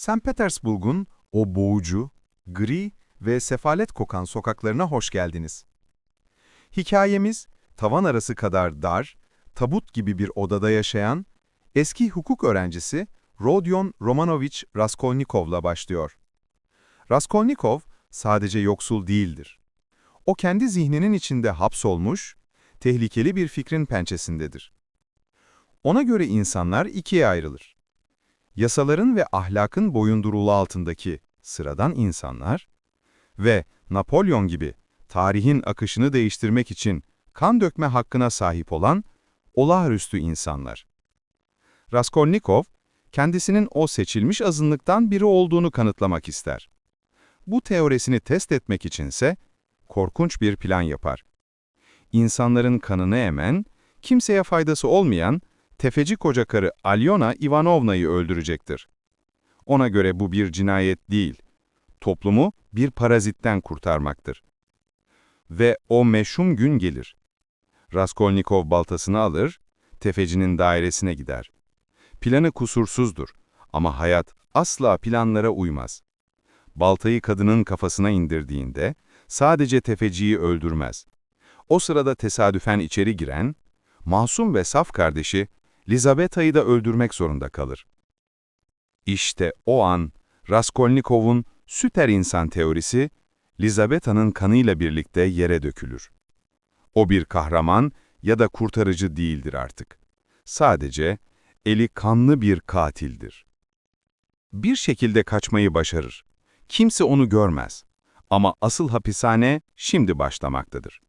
St. Petersburg'un o boğucu, gri ve sefalet kokan sokaklarına hoş geldiniz. Hikayemiz, tavan arası kadar dar, tabut gibi bir odada yaşayan, eski hukuk öğrencisi Rodion Romanovich Raskolnikov'la başlıyor. Raskolnikov sadece yoksul değildir. O kendi zihninin içinde hapsolmuş, tehlikeli bir fikrin pençesindedir. Ona göre insanlar ikiye ayrılır. Yasaların ve ahlakın boyunduruğu altındaki sıradan insanlar ve Napolyon gibi tarihin akışını değiştirmek için kan dökme hakkına sahip olan olağanüstü insanlar. Raskolnikov, kendisinin o seçilmiş azınlıktan biri olduğunu kanıtlamak ister. Bu teorisini test etmek içinse korkunç bir plan yapar. İnsanların kanını emen, kimseye faydası olmayan tefeci koca Alyona Ivanovna'yı öldürecektir. Ona göre bu bir cinayet değil, toplumu bir parazitten kurtarmaktır. Ve o meşhum gün gelir. Raskolnikov baltasını alır, tefecinin dairesine gider. Planı kusursuzdur ama hayat asla planlara uymaz. Baltayı kadının kafasına indirdiğinde sadece tefeciyi öldürmez. O sırada tesadüfen içeri giren, masum ve saf kardeşi Lizabeta'yı da öldürmek zorunda kalır. İşte o an Raskolnikov'un süper insan teorisi Lizabeta'nın kanıyla birlikte yere dökülür. O bir kahraman ya da kurtarıcı değildir artık. Sadece eli kanlı bir katildir. Bir şekilde kaçmayı başarır. Kimse onu görmez. Ama asıl hapishane şimdi başlamaktadır.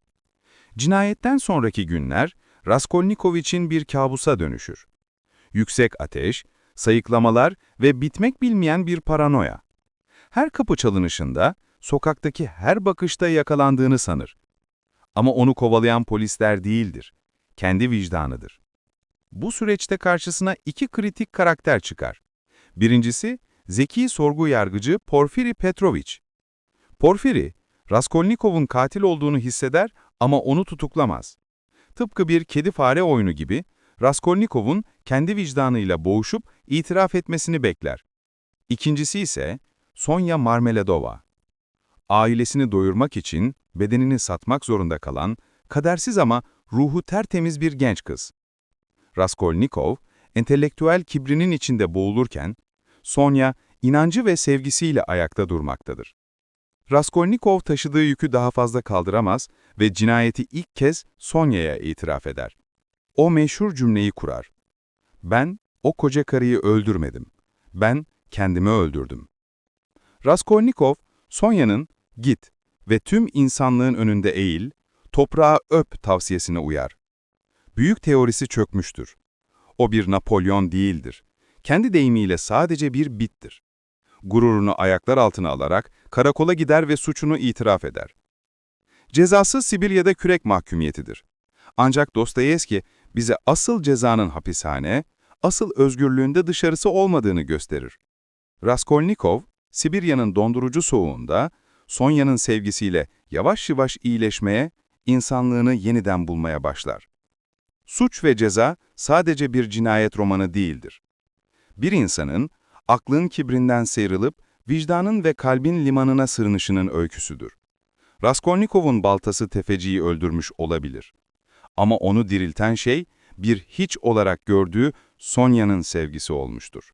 Cinayetten sonraki günler Raskolnikov için bir kabusa dönüşür. Yüksek ateş, sayıklamalar ve bitmek bilmeyen bir paranoya. Her kapı çalınışında, sokaktaki her bakışta yakalandığını sanır. Ama onu kovalayan polisler değildir, kendi vicdanıdır. Bu süreçte karşısına iki kritik karakter çıkar. Birincisi, zeki sorgu yargıcı Porfiri Petrovich. Porfiri, Raskolnikov'un katil olduğunu hisseder ama onu tutuklamaz. Tıpkı bir kedi-fare oyunu gibi, Raskolnikov'un kendi vicdanıyla boğuşup itiraf etmesini bekler. İkincisi ise Sonya Marmeladova. Ailesini doyurmak için bedenini satmak zorunda kalan, kadersiz ama ruhu tertemiz bir genç kız. Raskolnikov, entelektüel kibrinin içinde boğulurken, Sonya, inancı ve sevgisiyle ayakta durmaktadır. Raskolnikov taşıdığı yükü daha fazla kaldıramaz ve cinayeti ilk kez Sonya'ya itiraf eder. O meşhur cümleyi kurar. Ben o koca karıyı öldürmedim. Ben kendimi öldürdüm. Raskolnikov, Sonya'nın git ve tüm insanlığın önünde eğil, toprağa öp tavsiyesine uyar. Büyük teorisi çökmüştür. O bir Napolyon değildir. Kendi deyimiyle sadece bir bittir. Gururunu ayaklar altına alarak karakola gider ve suçunu itiraf eder. Cezası Sibirya'da kürek mahkumiyetidir. Ancak Dostoyevski bize asıl cezanın hapishane, asıl özgürlüğünde dışarısı olmadığını gösterir. Raskolnikov, Sibirya'nın dondurucu soğuğunda, Sonya'nın sevgisiyle yavaş yavaş iyileşmeye, insanlığını yeniden bulmaya başlar. Suç ve Ceza sadece bir cinayet romanı değildir. Bir insanın aklın kibrinden sıyrılıp vicdanın ve kalbin limanına sığınışının öyküsüdür. Raskolnikov'un baltası tefeciyi öldürmüş olabilir. Ama onu dirilten şey bir hiç olarak gördüğü Sonya'nın sevgisi olmuştur.